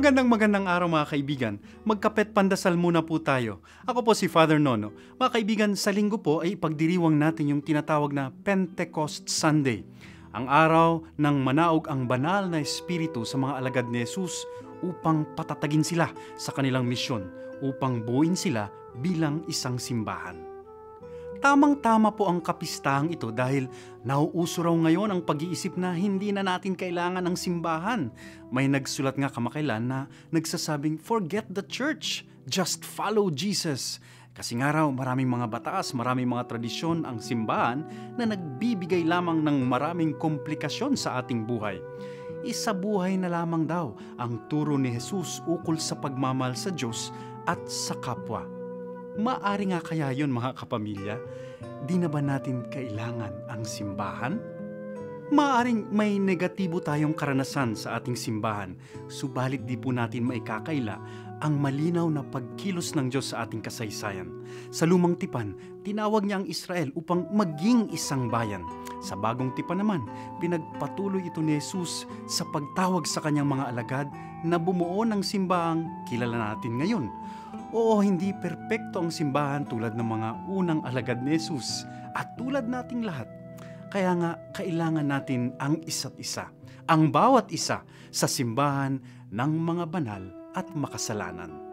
Magandang magandang araw mga kaibigan. Magkapet pandasal muna po tayo. Ako po si Father Nono. Mga kaibigan, sa linggo po ay ipagdiriwang natin yung tinatawag na Pentecost Sunday. Ang araw ng manaog ang banal na espiritu sa mga alagad ni Jesus upang patatagin sila sa kanilang misyon, upang buuin sila bilang isang simbahan. Tamang-tama po ang kapistahang ito dahil nauuso raw ngayon ang pag-iisip na hindi na natin kailangan ng simbahan. May nagsulat nga kamakailan na nagsasabing, forget the church, just follow Jesus. Kasi nga raw maraming mga batas, maraming mga tradisyon ang simbahan na nagbibigay lamang ng maraming komplikasyon sa ating buhay. Isa buhay na lamang daw ang turo ni Jesus ukol sa pagmamahal sa Diyos at sa kapwa. Maari nga kaya yon mga kapamilya? Di na ba natin kailangan ang simbahan? Maaring may negatibo tayong karanasan sa ating simbahan, subalit di po natin maikakaila ang malinaw na pagkilos ng Diyos sa ating kasaysayan. Sa lumang tipan, tinawag niya ang Israel upang maging isang bayan. Sa bagong tipan naman, pinagpatuloy ito ni Jesus sa pagtawag sa kanyang mga alagad na bumuo ng simbahang kilala natin ngayon. Oo, hindi perpekto ang simbahan tulad ng mga unang alagad ni Jesus at tulad nating lahat. Kaya nga, kailangan natin ang isa't isa, ang bawat isa sa simbahan ng mga banal at makasalanan.